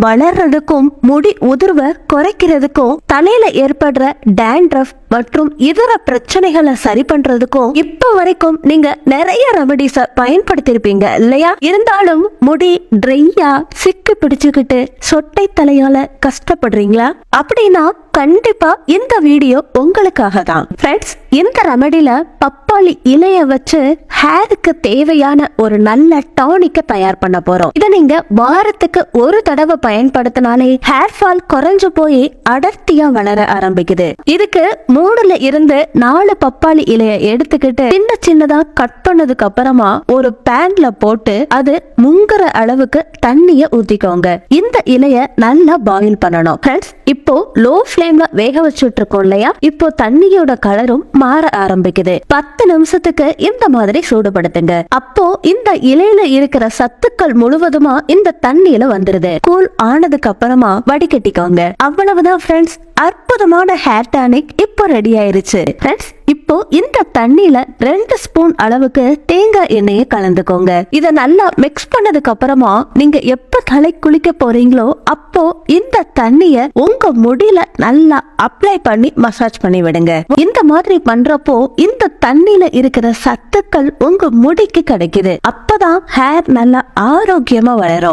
வளர்றதுக்கும் முடி உதிர்வை குறைக்கிறதுக்கும் தலையில ஏற்படுற டேண்ட்ரஃப் மற்றும் இதர பிரச்சனைகளை சரி பண்றதுக்கும் இப்ப வரைக்கும் நீங்க நிறைய ரெமடிஸ பயன்படுத்திருப்பீங்க இல்லையா? இருந்தாலும் முடி ட்ரையா சிக்கு பிடிச்சுக்கிட்டு சொட்டை தலையால கஷ்டப்படுறீங்களா? அப்படின்னா கண்டிப்பா இந்த வீடியோ உங்களுக்காக தான். ஃப்ரெண்ட்ஸ் இந்த ரெமடியில பப்பாளி இலைய வச்சு ஹேருக்கு தேவையான ஒரு நல்ல டானிக்க தயார் பண்ண போறோம். இதை நீங்க வாரத்துக்கு ஒரு தடவை பயன்படுத்தினாலே ஹேர் ஃபால் குறைஞ்சு போய் அடர்த்தியா வளர ஆரம்பிக்குது. இதுக்கு மூணுல இருந்து நாலு பப்பாளி இலைய எடுத்துக்கிட்டு சின்ன சின்னதா கட் பண்ணதுக்கு அப்புறமா ஒரு பேன்ல போட்டு அது முங்குற அளவுக்கு தண்ணிய ஊத்திக்கோங்க. இந்த இலைய நல்லா பாயில் பண்ணணும். ஃப்ரெண்ட்ஸ் இப்போ லோ ஃப்ளேம்ல வேக வச்சுட்டு இருக்கோம் இல்லையா? இப்போ தண்ணியோட கலரும் மாற ஆரம்பிக்குது. பத்து நிமிஷத்துக்கு இந்த மாதிரி சூடுபடுத்துங்க. அப்போ இந்த இலையில இருக்கிற சத்துக்கள் முழுவதுமா இந்த தண்ணியில வந்துருது. கூல் ஆனதுக்கு அப்புறமா வடிகட்டிக்கோங்க. அவ்வளவுதான் ஃப்ரெண்ட்ஸ் அற்புதமான ஹேர் டானிக் இப்போ ரெடி ஆயிருச்சு. ஃப்ரெண்ட்ஸ் இப்போ இந்த தண்ணியில ரெண்டு ஸ்பூன் அளவுக்கு தேங்காய் எண்ணெயை கலந்துக்கோங்க. இத நல்லா மிக்ஸ் பண்ணதுக்கு அப்புறமா நீங்க எப்ப தலை குளிக்க போறீங்களோ அப்போ இந்த தண்ணிய உங்க முடியில நல்லா அப்ளை பண்ணி மசாஜ் பண்ணி விடுங்க. இந்த மாதிரி பண்றப்போ இந்த தண்ணியில இருக்கிற சத்துக்கள் உங்க முடிக்கு கிடைக்குது. அப்பதான் ஹேர் நல்லா ஆரோக்கியமா வளரும்.